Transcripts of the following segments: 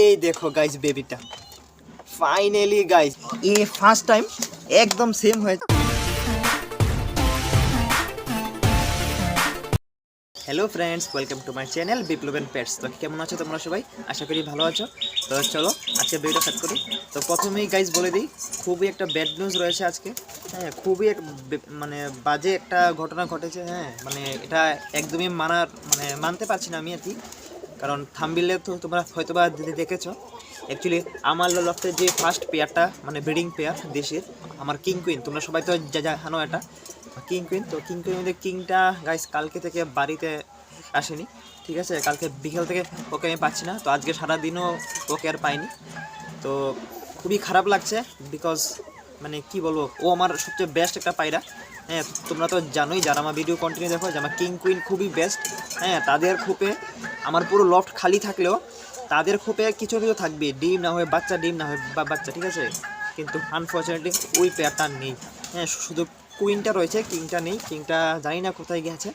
এই দেখো গাইস বেবিটা ফাইনালি গাইস এ ফার্স্ট টাইম একদম সেম হয়েছে hello friends welcome to my channel বিপ্লবেন pets তো কেমন আছো তোমরা সবাই? আশা করি ভালো আছো। তো চলো, আজকে ভিডিওটা স্টার্ট করি। তো প্রথমেই গাইজ বলে দিই, খুবই একটা ব্যাড নিউজ রয়েছে আজকে। হ্যাঁ খুবই মানে বাজে একটা ঘটনা ঘটেছে হ্যাঁ। মানে এটা একদমই মানার মানে মানতে পারছি না আমি আর কি। কারণ থাম্বিলে তো তোমরা হয়তো বা দেখেছ। অ্যাকচুয়ালি আমার লফটের যে ফার্স্ট পেয়ারটা মানে ব্রিডিং পেয়ার দেশের, আমার কিং কুইন তোমরা সবাই তো জানো এটা কিং কুইন তো কিং কুইন মধ্যে কিংটা গাইস কালকে থেকে বাড়িতে আসেনি, ঠিক আছে? কালকে বিকেল থেকে ওকে আমি পাচ্ছি না, তো আজকে সারাদিনও ওকে আর পাইনি। তো খুবই খারাপ লাগছে বিকজ মানে কি বলব, ও আমার সবচেয়ে বেস্ট একটা পায়রা। হ্যাঁ তোমরা তো জানোই, যারা আমার ভিডিও কন্টিনিউ দেখো, যে আমার কিং কুইন খুবই বেস্ট হ্যাঁ তাদের খোপে আমার পুরো লফট খালি থাকলেও তাদের খোপে কিছু কিছু থাকবে। ডিম না হয়ে বাচ্চা, ডিম না হয়ে বাচ্চা, ঠিক আছে? কিন্তু আনফর্চুনেটলি ওই পেয়ারটা নেই। হ্যাঁ শুধু কুইনটা রয়েছে কিংটা নেই। কিংটা জানি না কোথায় গেছে।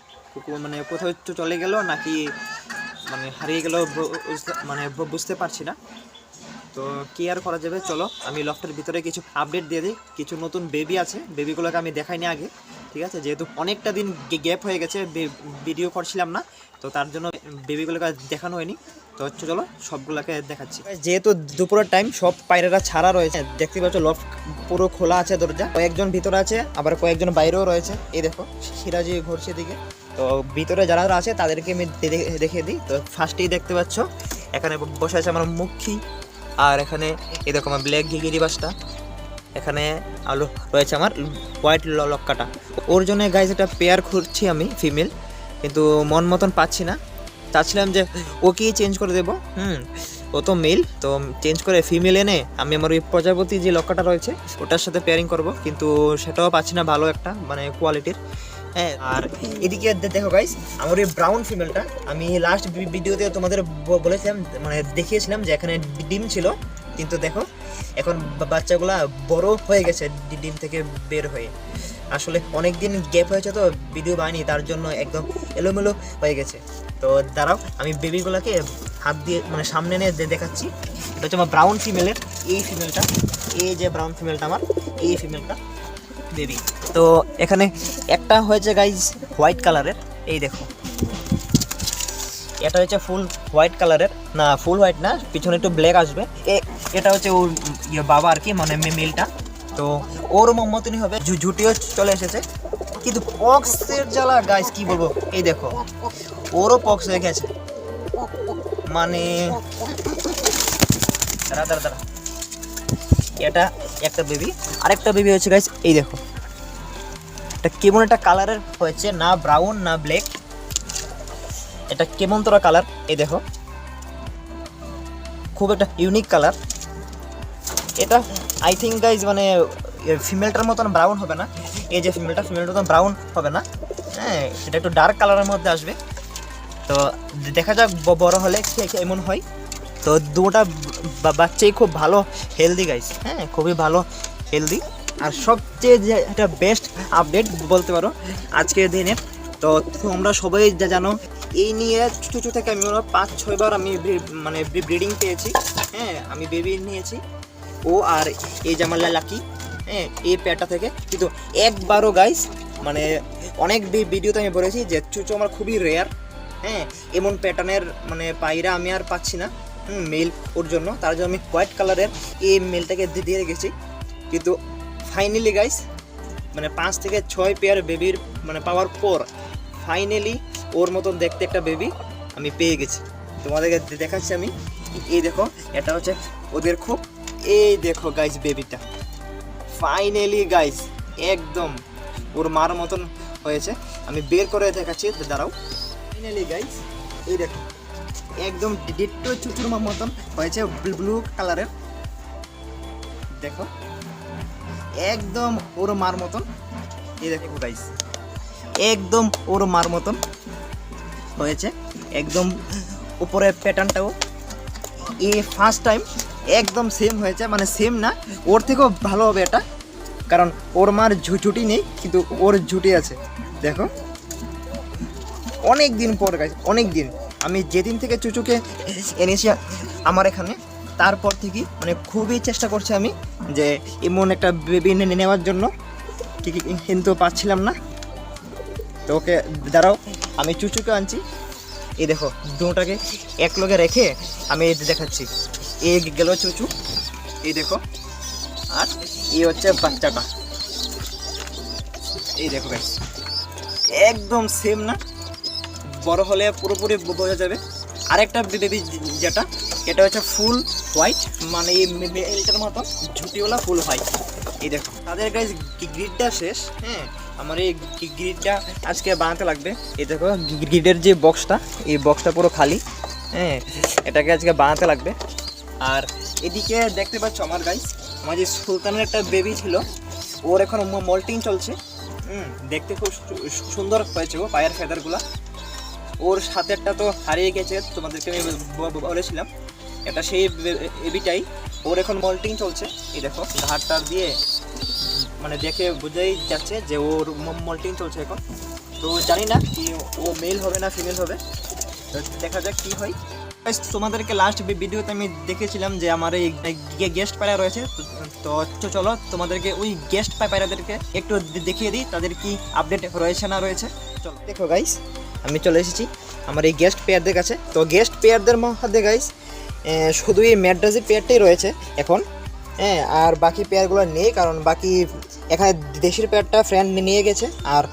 মানে কোথাও একটু চলে গেল নাকি মানে হারিয়ে গেল মানে বুঝতে পারছি না। তো কি আর করা যাবে? চলো, আমি লফটের ভিতরে কিছু আপডেট দিয়ে দিই। কিছু নতুন বেবি আছে। বেবিগুলোকে আমি দেখাইনি আগে। ঠিক আছে? যেহেতু অনেকটা দিন গ্যাপ হয়ে গেছে ভিডিও করছিলাম না, তো তার জন্য বেবিগুলোকে দেখানো হয়নি। তো হচ্ছে চলো, সবগুলোকে দেখাচ্ছি। যেহেতু দুপুরের টাইম সব পায়রারা ছাড়া রয়েছে। দেখতে পাচ্ছ লফট পুরো খোলা আছে দরজা। কয়েকজন ভিতরে আছে, আবার কয়েকজন বাইরেও রয়েছে। এই দেখো সিরাজি ঘুরছে দিকে তো ভিতরে যারা আছে, তাদেরকে আমি দে- দিই। তো ফার্স্টেই দেখতে পাচ্ছ, এখানে বসে আছে আমার মুখী, আর এখানে এই দেখো আমার ব্ল্যাক গিরিবাসটা এখানে আলো রয়েছে আমার হোয়াইট লক্কাটা। ওর জন্য গাইজ একটা পেয়ার খুঁজছি আমি ফিমেল কিন্তু মন মতন পাচ্ছি না। চাচ্ছিলাম যে ওকেই চেঞ্জ করে দেবো, হুম, ও তো মেল তো চেঞ্জ করে ফিমেল এনে আমি আমার ওই প্রজাপতি যে লক্কাটা রয়েছে, ওটার সাথে পেয়ারিং করব, কিন্তু সেটাও পাচ্ছি না ভালো একটা মানে কোয়ালিটির হ্যাঁ আর এদিকে দেখো গাইস আমার ওই ব্রাউন ফিমেলটা আমি লাস্ট ভিডিওতে তোমাদের বলেছিলাম মানে দেখিয়েছিলাম যে এখানে ডিম ছিল, কিন্তু দেখো এখন বাচ্চাগুলা বড় হয়ে গেছে ডিম থেকে বের হয়ে। আসলে অনেক দিন গ্যাপ হয়েছে তো ভিডিও বানাইনি, তার জন্য একদম এলোমেলো হয়ে গেছে। তো দাঁড়াও, আমি বেবিগুলোকে হাত দিয়ে মানে সামনে নিয়ে দেখাচ্ছি। এটা হচ্ছে আমার ব্রাউন ফিমেলের এই ফিমেলটা এই যে ব্রাউন ফিমেলটা আমার, এই ফিমেলটা বেবি তো এখানে একটা হয়েছে গাইজ হোয়াইট কালারের এই দেখো। এটা হচ্ছে ফুল হোয়াইট কালারের না ফুল হোয়াইট না, পিছনে একটু ব্ল্যাক আসবে। এটা হচ্ছে ওর ইয়ে বাবা আর কি মানে মেলটা তো ওর মতনই হবে ঝুটিও চলে এসেছে। কিন্তু পক্সের জ্বালা গাইস কি বলব? এই দেখো, ওরও পক্স হয়ে গেছে। মানে দাঁড়া দাঁড়া দাঁড়া। এটা একটা বেবি আরেকটা বেবি হচ্ছে গাইস এই দেখো। এটা কেমন একটা কালারের হয়েছে, না ব্রাউন না ব্ল্যাক এটা কেমন তোরা কালার এই দেখো। খুব একটা ইউনিক কালার এটা আই থিঙ্ক গাইজ মানে ফিমেলটার মতন ব্রাউন হবে না। এই যে ফিমেলটা ফিমেলটার মতন ব্রাউন হবে না। হ্যাঁ এটা একটু ডার্ক কালারের মধ্যে আসবে। তো দেখা যাক বড় হলে এমন হয়। তো দুটা বাচ্চাই খুব ভালো হেলদি গাইস হ্যাঁ খুবই ভালো হেলদি আর সবচেয়ে যে একটা বেস্ট আপডেট বলতে পারো, আজকের দিনে। তো তোমরা সবাই যা জানো এই নিয়ে চুচু থেকে আমি মনে হয় পাঁচ ছয়বার আমি মানে ব্রিডিং পেয়েছি। হ্যাঁ আমি বেবি নিয়েছি। ও আর এই আমার লাকি হ্যাঁ এই পেয়ারটা থেকে। কিন্তু একবারও গাইস মানে অনেক ভিডিওতে আমি বলেছি যে চুচু আমার খুবই রেয়ার হ্যাঁ এমন প্যাটার্নের মানে পায়রা আমি আর পাচ্ছি না মেল ওর জন্য। তার জন্য আমি হোয়াইট কালারের এই মেলটাকে দিয়ে রেখেছি। কিন্তু ফাইনালি গাইস মানে পাঁচ থেকে ছয় পেয়ার বেবির মানে পাওয়ার পর ফাইনালি ওর মতন দেখতে একটা বেবি আমি পেয়ে গেছি। তোমাদেরকে দেখাচ্ছি আমি। এই দেখো, এটা হচ্ছে ওদের খুব। এই দেখো গাইস বেবিটা ফাইনালি গাইস একদম ওর মার মতন হয়েছে। আমি বের করে দেখাচ্ছি দাঁড়াও। ফাইনালি গাইস এই দেখো, একদম ডিট্টো চুচুরমার মতন হয়েছে ব্লু কালারের দেখো, একদম ওর মার মতন। এই দেখো গাইস একদম ওর মার মতন। হয়েছে। একদম উপরে প্যাটার্নটাও এ ফার্স্ট টাইম একদম সেম হয়েছে মানে সেম না, ওর থেকেও ভালো হবে এটা, কারণ ওর মার ঝুঝুটি নেই, কিন্তু ওর ঝুটি আছে। দেখো, অনেক দিন পর গাছ অনেক দিন। আমি যেদিন থেকে চুচুকে এনেছি আমার এখানে, তারপর থেকে মানে খুবই চেষ্টা করছি আমি যে এমন একটা বেবি নেওয়ার জন্য। কিন্তু পাচ্ছিলাম না। তো ওকে দাঁড়াও আমি চুচুকে আনছি। এই দেখো, দুটাকে এক লগে রেখে আমি এই দেখাচ্ছি। এই গেল চুচু, এই দেখো, আর এই হচ্ছে বাচ্চাটা। এই দেখো গাইস একদম সেম না, বড় হলে পুরোপুরি বোঝা যাবে। আরেকটা বেবি যেটা এটা হচ্ছে ফুল হোয়াইট মানে এই মেলটার মতো ঝুটিওয়ালা ফুল হোয়াইট। এই দেখো, তাদের গাইজ গ্রিডটা শেষ হ্যাঁ আমার এই গ্রিডটা আজকে বানাতে লাগবে। এই দেখো গ্রিডের যে বক্সটা এই বক্সটা পুরো খালি হ্যাঁ এটাকে আজকে বানাতে লাগবে। আর এদিকে দেখতে পাচ্ছ আমার গাইজ আমার যে সুলতানের একটা বেবি ছিল, ওর এখন মল্টিং চলছে, হুম? দেখতে খুব সুন্দর হয়েছে ও পায়ের ফেদারগুলা ওর সাথেরটা তো হারিয়ে গেছে, তোমাদেরকে আমি বলেছিলাম। এটা সেই এবিটাই ওর এখন মল্টিং চলছে এই দেখো ঘাটটার দিয়ে মানে দেখে বোঝাই যাচ্ছে যে ওর মল্টিং চলছে এখন তো জানি না কি ও মেল হবে না ফিমেল হবে তো দেখা যাক কি হয় তোমাদেরকে লাস্ট ভিডিওতে আমি দেখেছিলাম যে আমার এই গেস্ট পায়রা রয়েছে তো চলো তোমাদেরকে ওই গেস্ট পায়রাদেরকে একটু দেখিয়ে দিই তাদের কি আপডেট রয়েছে না রয়েছে চলো দেখো গাইস আমি চলে এসেছি আমার এই গেস্ট পেয়ারদের কাছে তো গেস্ট পেয়ারদের মধ্যে গাইস শুধু এই ম্যাড্রাসের পেয়ারটাই রয়েছে এখন হ্যাঁ আর বাকি পেয়ারগুলো নেই, কারণ বাকি এখানে দেশের পেয়ারটা ফ্রেন্ড নিয়ে গেছে, আর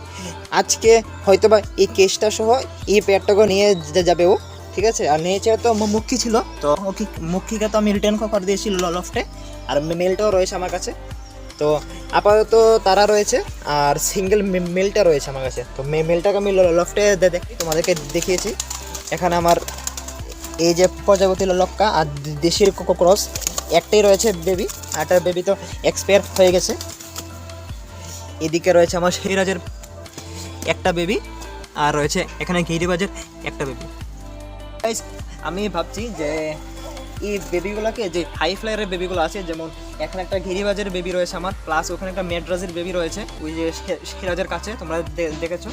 আজকে হয়তোবা এই কেসটা সহ এই পেয়ারটাকে নিয়ে যাবে ও, ঠিক আছে? আর নিয়েছে তো মু- মুখী ছিল, তো ওকে মুখীকে তো আমি রিটার্ন করে দিয়েছি লফটে আর মেলটাও রয়েছে আমার কাছে, তো আপাতত তারা রয়েছে, আর সিঙ্গেল মেলটা রয়েছে আমার কাছে, তো মেলটাকে আমি লফটে দেখি তোমাদেরকে দেখিয়েছি, এখানে আমার এই যে প্রজাপতি লক্কা আর দেশির ক্রস, একটাই রয়েছে বেবি আরটা বেবি তো এক্সপায়ার হয়ে গেছে। এদিকে রয়েছে আমার সিরাজের একটা বেবি, আর রয়েছে এখানে গিরিবাজের একটা বেবি। আমি ভাবছি যে এই বেবিগুলোকে যে হাই ফ্লায়ারের বেবিগুলো আছে, যেমন এখানে একটা গিরিবাজের বেবি রয়েছে আমার প্লাস ওখানে একটা মেড্রাজের বেবি রয়েছে, ওই যে সিরাজের কাছে, তোমরা দেখেছ।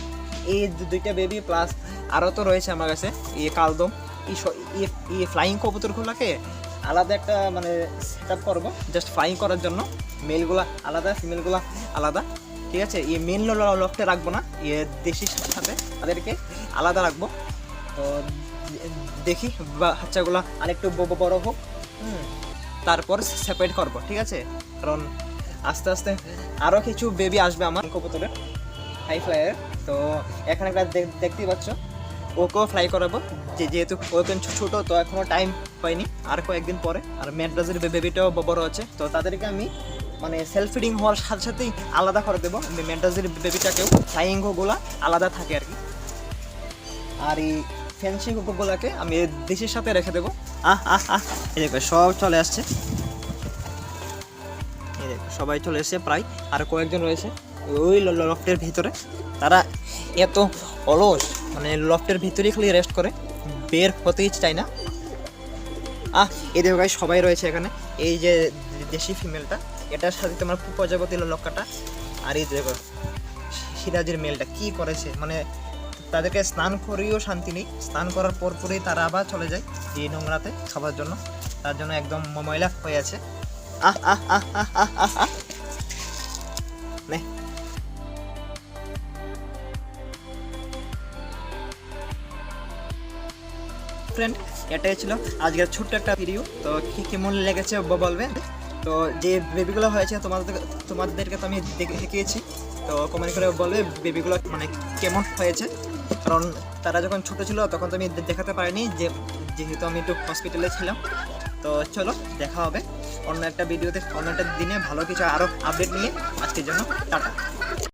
এই দুইটা বেবি প্লাস আরও তো রয়েছে আমার কাছে, এই কালদম। এই ফ্লাইং কবুতরগুলোকে আলাদা একটা মানে সেট আপ করব জাস্ট ফ্লাইং করার জন্য। মেলগুলা আলাদা ফিমেলগুলা আলাদা। ঠিক আছে? এই মেন লফটে রাখব না ইয়ে দেশির সাথে তাদেরকে আলাদা রাখব। তো দেখি বাচ্চাগুলো আরেকটু বড় হোক তারপর সেপারেট করব, ঠিক আছে? কারণ আস্তে আস্তে আরও কিছু বেবি আসবে আমার কবুতরের হাই ফ্লাইয়ের তো এখানে একটা দেখ- দেখতেই পাচ্ছ। ওকেও ফ্লাই করাবো। যে যেহেতু ও এখন ছো- ছোটো, তো এখনও টাইম হয়নি। আর কয়েকদিন পরে। আর ম্যাড্রাসের বেবিটাও বড় আছে। তো তাদেরকে আমি মানে সেলফ ফিডিং হওয়ার সাথে সাথেই আলাদা করে দেবো। ম্যাড্রাসের বেবিটাকেও ফ্লাইং ফ্লাইংগুলো আলাদা থাকে আর কি। আর এই ফ্যান্সি কুকুরগুলোকে আমি দেশের সাথে রেখে দেবো। আহ আহ আহ। সব চলে আসছে। সবাই চলে এসেছে প্রায়। আর কয়েকজন রয়েছে। ওই লফটের ভিতরে। তারা এত অলস। মানে লফটের ভিতরেই খালি রেস্ট করে, বের হতেই চায় না। আহ, এই দেখো গাইস সবাই রয়েছে এখানে। এই যে দেশি ফিমেলটা এটার সাথে তোমার প্রজাপতি লক্কাটা আর এই দেখো সিরাজের মেলটা কি করেছে? মানে তাদেরকে স্নান করেও শান্তি নেই। স্নান করার পর পরেই তারা আবার চলে যায় এই নোংরাতে খাবার জন্য। তার জন্য একদম ময়লা হয়ে আছে। আহ আহ আহ আহ আহ আহ আহ। ফ্রেন্ড এটাই ছিল আজকের ছোট্ট একটা ভিডিও তো কি কেমন লেগেছে বলবে? তো যে বেবিগুলো হয়েছে, তোমাদের তোমাদেরকে তো আমি দেখে দেখিয়েছি তো কমেন্ট করে বলবে বেবিগুলো মানে কেমন হয়েছে। কারণ তারা যখন ছোট ছিল, তখন তো আমি দেখাতে পারিনি যে, যেহেতু আমি একটু হসপিটালে ছিলাম। তো চলো, দেখা হবে অন্য একটা ভিডিওতে অন্য একটা দিনে ভালো কিছু আরও আপডেট নিয়ে। আজকের জন্য টাটা।